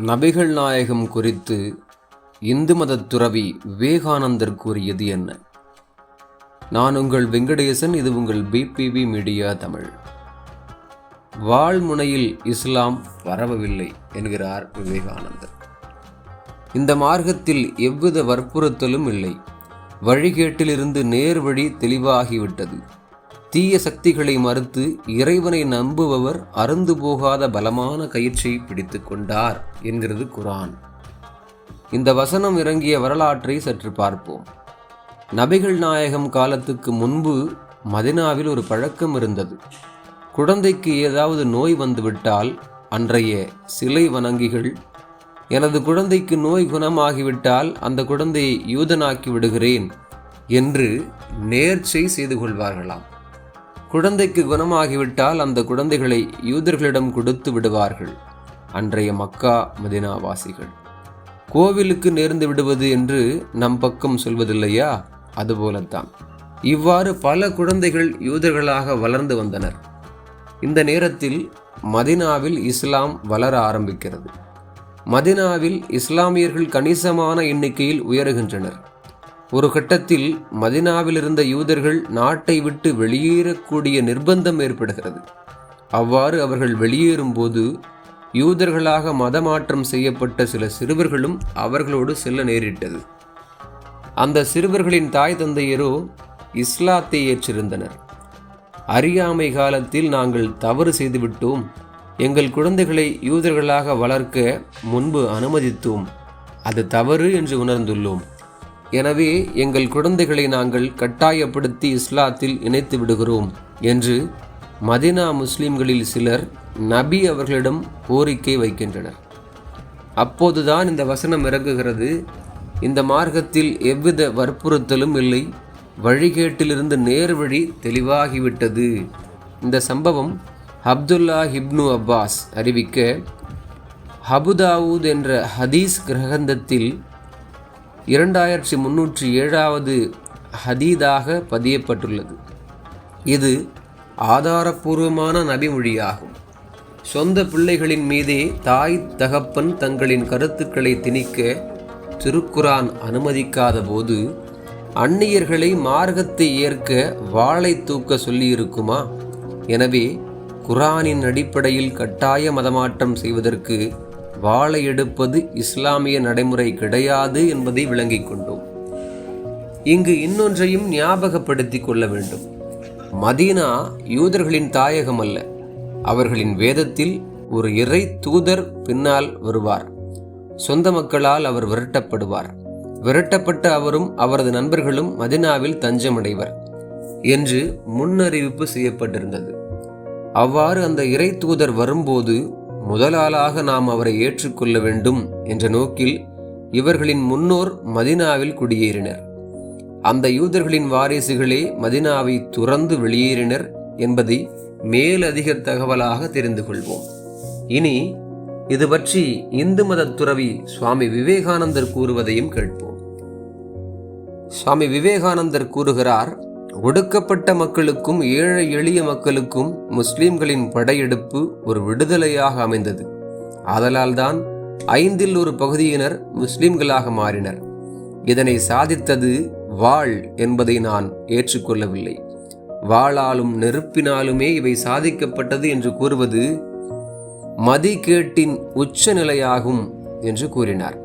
நபிகள் நாயகம் குறித்து இந்து மதத் துறவி விவேகானந்தர் கூறியது என்ன? நான் உங்கள் வெங்கடேசன் இது உங்கள் பிபிபி மீடியா தமிழ். வாழ்முனையில் இஸ்லாம் வரவவில்லை என்கிறார் விவேகானந்தர். இந்த மார்க்கத்தில் எவ்வித வற்புறுத்தலும் இல்லை. வழிகேட்டிலிருந்து நேர் வழி தெளிவாகிவிட்டது. தீய சக்திகளை மறுத்து இறைவனை நம்புபவர் அருந்து போகாத பலமான கயிற்சியை பிடித்து கொண்டார் என்கிறது குரான். இந்த வசனம் இறங்கிய வரலாற்றை சற்று பார்ப்போம். நபிகள் நாயகம் காலத்துக்கு முன்பு மதினாவில் ஒரு பழக்கம் இருந்தது. குழந்தைக்கு ஏதாவது நோய் வந்துவிட்டால் அன்றைய சிலை வணங்கிகள் எனது குழந்தைக்கு நோய் குணமாகிவிட்டால் அந்த குழந்தையை யூதனாக்கி விடுகிறேன் என்று நேர்ச்சை செய்து கொள்வார்களாம். குழந்தைக்கு குணமாகிவிட்டால் அந்த குழந்தைகளை யூதர்களிடம் கொடுத்து விடுவார்கள். அன்றைய மக்கா மதினாவாசிகள். கோவிலுக்கு நேர்ந்து விடுவது என்று நம் பக்கம் சொல்வதில்லையா? அதுபோலத்தான். இவ்வாறு பல குழந்தைகள் யூதர்களாக வளர்ந்து வந்தனர். இந்த நேரத்தில் மதினாவில் இஸ்லாம் வளர ஆரம்பிக்கிறது. மதினாவில் இஸ்லாமியர்கள் கணிசமான எண்ணிக்கையில் உயருகின்றனர். ஒரு கட்டத்தில் மதினாவில் இருந்த யூதர்கள் நாட்டை விட்டு வெளியேறக்கூடிய நிர்பந்தம் ஏற்படுகிறது. அவ்வாறு அவர்கள் வெளியேறும்போது யூதர்களாக மதமாற்றம் செய்யப்பட்ட சில சிறுவர்களும் அவர்களோடு செல்ல நேரிட்டது. அந்த சிறுவர்களின் தாய் தந்தையரோ இஸ்லாத்தை ஏற்றிருந்தனர். அறியாமை காலத்தில் நாங்கள் தவறு செய்துவிட்டோம். எங்கள் குழந்தைகளை யூதர்களாக வளர்க்க முன்பு அனுமதித்தோம். அது தவறு என்று உணர்ந்துள்ளோம். எனவே எங்கள் குழந்தைகளை நாங்கள் கட்டாயப்படுத்தி இஸ்லாத்தில் இணைத்து விடுகிறோம் என்று மதினா முஸ்லிம்களில் சிலர் நபி அவர்களிடம் கோரிக்கை வைக்கின்றனர். அப்போதுதான் இந்த வசனம் இறங்குகிறது. இந்த மார்க்கத்தில் எவ்வித வற்புறுத்தலும் இல்லை. வழிகேட்டிலிருந்து நேர் வழி தெளிவாகிவிட்டது. இந்த சம்பவம் அப்துல்லா ஹிப்னு அப்பாஸ் அறிவிக்க ஹபுதாவூத் என்ற ஹதீஸ் கிரகந்தத்தில் இரண்டாயிரத்தி முன்னூற்றி ஏழாவது ஹதீதாக பதியப்பட்டுள்ளது. இது ஆதாரபூர்வமான நபிமொழியாகும். சொந்த பிள்ளைகளின் மீதே தாய் தகப்பன் தங்களின் கருத்துக்களை திணிக்க திருக்குரான் அனுமதிக்காத போது அந்நியர்களை மார்க்கத்தை ஏற்க வாளை தூக்க சொல்லியிருக்குமா? எனவே குரானின் அடிப்படையில் கட்டாய மதமாற்றம் செய்வதற்கு வாளை எடுப்பது இஸ்லாமிய நடைமுறை கிடையாது என்பதை விளங்கிக் கொண்டோம். இங்கு இன்னொன்றையும் ஞாபகப்படுத்திக் கொள்ள வேண்டும். மதீனா யூதர்களின் தாயகம் அல்ல. அவர்களின் வேதத்தில் ஒரு இறை தூதர் பின்னால் வருவார். சொந்த மக்களால் அவர் விரட்டப்படுவார். விரட்டப்பட்ட அவரும் அவரது நண்பர்களும் மதினாவில் தஞ்சமடைவர் என்று முன்னறிவிப்பு செய்யப்பட்டிருந்தது. அவ்வாறு அந்த இறை தூதர் வரும்போது முதலாளாக நாம் அவரை ஏற்றுக்கொள்ள வேண்டும் என்ற நோக்கில் இவர்களின் முன்னோர் மதினாவில் குடியேறினர். அந்த யூதர்களின் வாரிசுகளே மதினாவை துறந்து வெளியேறினர் என்பதை மேலதிக தகவலாக தெரிந்து கொள்வோம். இனி இது பற்றி இந்து மத துறவி சுவாமி விவேகானந்தர் கூறுவதையும் கேட்போம். சுவாமி விவேகானந்தர் கூறுகிறார் ஒடுக்கப்பட்ட மக்களுக்கும் ஏழை எளிய மக்களுக்கும் முஸ்லிம்களின் படையெடுப்பு ஒரு விடுதலையாக அமைந்தது. ஆதலால்தான் ஐந்தில் ஒரு பகுதியினர் முஸ்லிம்களாக மாறினர். இதனை சாதித்தது வாள் என்பதை நான் ஏற்றுக்கொள்ளவில்லை. வாளாலும் நெருப்பினாலுமே இவை சாதிக்கப்பட்டது என்று கூறுவது மதிகேட்டின் உச்ச நிலையாகும் என்று கூறினார்.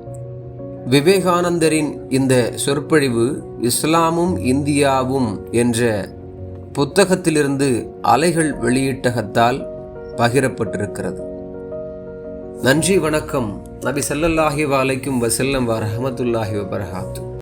விவேகானந்தரின் இந்த சொற்பொழிவு இஸ்லாமும் இந்தியாவும் என்ற புத்தகத்திலிருந்து அலைகள் வெளியிட்டகத்தால் பகிரப்பட்டிருக்கிறது. நன்றி வணக்கம். நபி சல்லல்லாஹி வாலைக்கும் வசல்லம் வ ரஹமத்துல்லாஹி வபரகாத்து